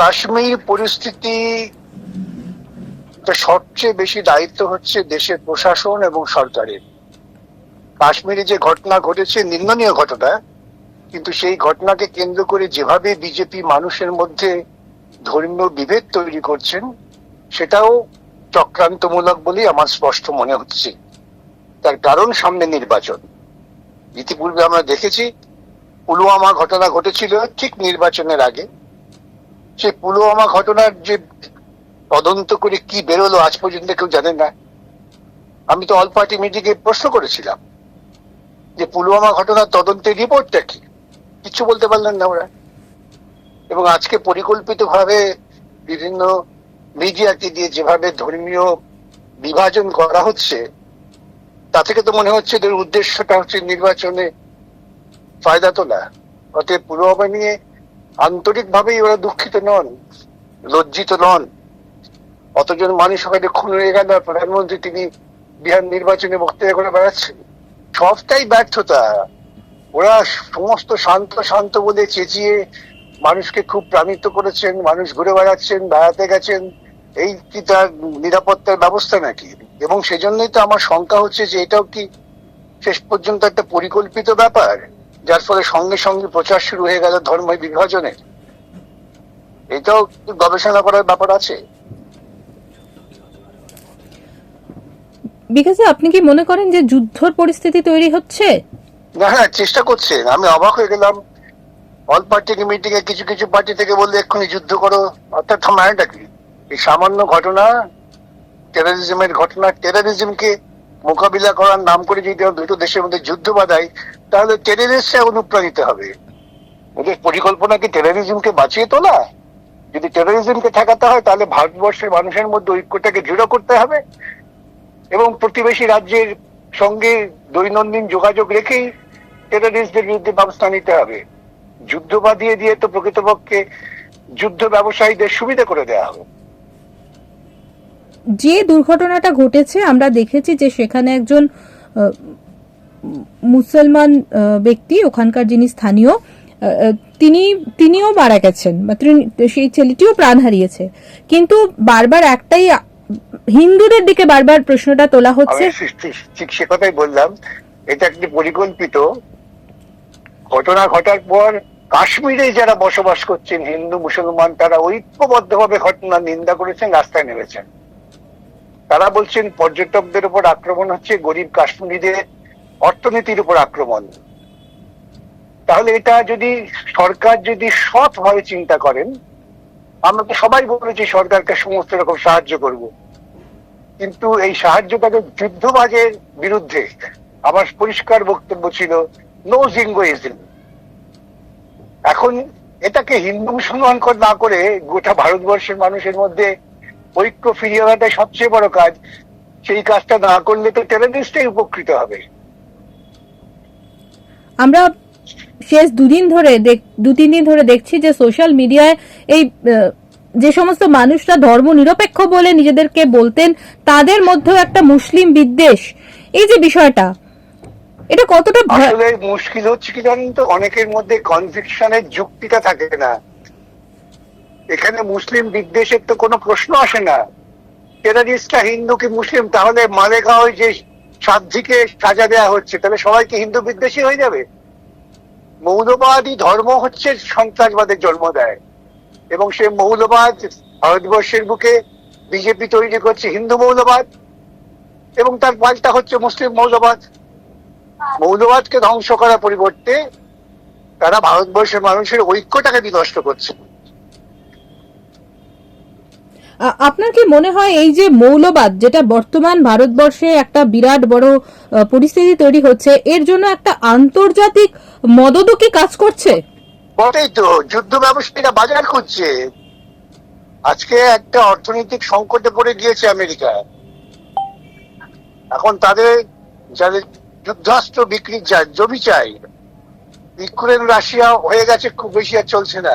কাশ্মীর পরিস্থিতি সবচেয়ে বেশি দায়িত্ব হচ্ছে দেশের প্রশাসন এবং সরকারের। কাশ্মীরে যে ঘটনা ঘটেছে নিন্দনীয় ঘটনা, কিন্তু সেই ঘটনাকে কেন্দ্র করে যেভাবে বিজেপি মানুষের মধ্যে ধর্মীয় বিভেদ তৈরি করছেন, সেটাও চক্রান্তমূলক বলেই আমার স্পষ্ট মনে হচ্ছে। তার কারণ সামনে নির্বাচন। ইতিপূর্বে আমরা দেখেছি, পুলওয়ামা ঘটনা ঘটেছিল ঠিক নির্বাচনের আগে। সেই পুলওয়ামা ঘটনার যে তদন্ত করে কি বেরোলো আজ পর্যন্ত কেউ জানে না। আমি তো অল পার্টি মিটিংয়ে প্রশ্ন করেছিলাম যে পুলওয়ামা ঘটনার তদন্তের রিপোর্টটা কি? কিছু বলতে পারলেন না ওরা। এবং আজকে পরিকল্পিতভাবে বিভিন্ন মিডিয়াকে দিয়ে যেভাবে ধর্মীয় বিভাজন করা হচ্ছে, তা থেকে তো মনে হচ্ছে এদের উদ্দেশ্যটা হচ্ছে নির্বাচনে ফায়দা তোলা। অতএব পুলওয়ামা নিয়ে আন্তরিকভাবেই ওরা দুঃখিত নন, লজ্জিত নন। অতজন মানুষ ওখানে খুন হয়ে গেল, প্রধানমন্ত্রী, তিনি বিহার নির্বাচনে বক্তৃতা করে বেড়াচ্ছেন। সবটাই ব্যর্থতা। ওরা সমস্ত শান্ত শান্ত বলে চেঁচিয়ে মানুষকে খুব প্রাণিত করেছেন, মানুষ ঘুরে বেড়াচ্ছেন, বেড়াতে গেছেন। এই কি তার নিরাপত্তার ব্যবস্থা নাকি? এবং সেজন্যই তো আমার শঙ্কা হচ্ছে যে এটাও কি শেষ পর্যন্ত একটা পরিকল্পিত ব্যাপার? যার ফলে সঙ্গে সঙ্গে প্রচার শুরু হয়ে গেল ধর্ম বিভাজনের এটাও গবেষণা করার ব্যাপার আছে? বিকাশে আপনি কি মনে করেন যে যুদ্ধর পরিস্থিতি তৈরি হচ্ছে? না হ্যাঁ চেষ্টা করছে। আমি অবাক হয়ে গেলাম। অল পার্টি মিটিং এ কিছু কিছু পার্টি থেকে বললে এক্ষুনি যুদ্ধ করো। অর্থাৎ মানেটা কি? এই সামান্য ঘটনা টেরোরিজমের ঘটনা টেরোরিজমকে মোকাবিলা করার নাম করে যদি দুটো দেশের মধ্যে যুদ্ধ বাঁধাই তাহলে টেররিস্টরা অনুপ্রাণিত হবে। ওদের পরিকল্পনা কি টেরোরিজমকে বাঁচিয়ে তোলা? যদি টেরোরিজমকে ঠেকাতে হয়, তাহলে ভারতবর্ষের মানুষের মধ্যে ঐক্যটাকে দৃঢ় করতে হবে এবং প্রতিবেশী রাজ্যের সঙ্গে দৈনন্দিন যোগাযোগ রেখেই টেররিস্টদের বিরুদ্ধে ব্যবস্থা নিতে হবে। যুদ্ধ বাঁধিয়ে দিয়ে তো প্রকৃতপক্ষে যুদ্ধ ব্যবসায়ীদের সুবিধা করে দেওয়া হবে যে দুর্ঘটনাটা ঘটেছে, আমরা দেখেছি যে সেখানে একজন মুসলমান ব্যক্তি, ওখানকার যিনি স্থানীয় তিনি, তিনিও মারা গেছেন, বা সেই ছেলেটিও প্রাণ হারিয়েছে। কিন্তু বারবার একটাই হিন্দুদের দিকে বারবার প্রশ্নটা তোলা হচ্ছে। ঠিক- সে কথাই বললাম। এটা একটি পরিকল্পিত ঘটনা ঘটার পর কাশ্মীরে যারা বসবাস করছেন হিন্দু, মুসলমান, তারা ঐক্যবদ্ধভাবে ঘটনার নিন্দা করেছেন, রাস্তায় নেমেছেন। তারা বলছেন পর্যটকদের উপর আক্রমণ হচ্ছে, গরিব কাশ্মীরিদের অর্থনীতির উপর আক্রমণ। তাহলে এটা যদি সরকার যদি সৎ সৎভাবে চিন্তা করেন, আমরা তো সবাই বলেছি সরকারকে সমস্ত রকম সাহায্য করব। কিন্তু এই সাহায্যটাকে যুদ্ধবাজের বিরুদ্ধে আমার পরিষ্কার বক্তব্য ছিল নো জিঙ্গোইজম এখন এটাকে হিন্দু মুসলমান না করে গোটা ভারতবর্ষের মানুষের মধ্যে ঐক্য ফিরিয়ে আনাটাই সবচেয়ে বড় কাজ। সেই কাজটা না করলে তো টেররিস্টই উপকৃত হবে। আমরা শেষ দুদিন ধরে দু তিন দিন ধরে দেখছি যে সোশ্যাল মিডিয়ায় এই যে সমস্ত মানুষরা ধর্ম নিরপেক্ষ বলে নিজেদেরকে বলতেন তাদের মধ্যেও একটা মুসলিম বিদ্বেষ। এই যে বিষয়টা এটা কতটা আসলে মুশকিল হচ্ছে কি জানেন তো? অনেকের মধ্যে কনভিকশনের যুক্তিটা থাকে না। এখানে মুসলিম বিদ্বেষের তো কোনো প্রশ্ন আসে না। টেরারিস্টটা হিন্দু কি মুসলিম? তাহলে মালেগাঁও যে সাধ্বীকে সাজা দেওয়া হচ্ছে, তাহলে সবাইকে হিন্দু বিদ্বেষী হয়ে যাবে? মৌলবাদী ধর্ম হচ্ছে সন্ত্রাসবাদের জন্ম দেয়। এবং সে মৌলবাদ ভারতবর্ষের বুকে বিজেপি তৈরি করছে হিন্দু মৌলবাদ, এবং তার পাল্টা হচ্ছে মুসলিম মৌলবাদ। মৌলবাদকে ধ্বংস করার পরিবর্তে তারা ভারতবর্ষের মানুষের ঐক্যটাকে বিনষ্ট করছে। আপনার কি মনে হয় এই যে মৌলবাদ, যেটা বর্তমান ভারতবর্ষে একটা বিরাট বড় পরিস্থিতি তৈরি হচ্ছে, এর জন্য একটা আন্তর্জাতিক মদতও কি কাজ করছে? বটেই তো, যুদ্ধ ব্যবসায়ীরা বাজার খুঁজছে আজকে একটা অর্থনৈতিক সংকটে পড়ে গিয়েছে আমেরিকা। এখন তাদের যাদের যুদ্ধাস্ত্র বিক্রির জমি চাই ইউক্রেন রাশিয়া হয়ে গেছে, খুব বেশি আর চলছে না।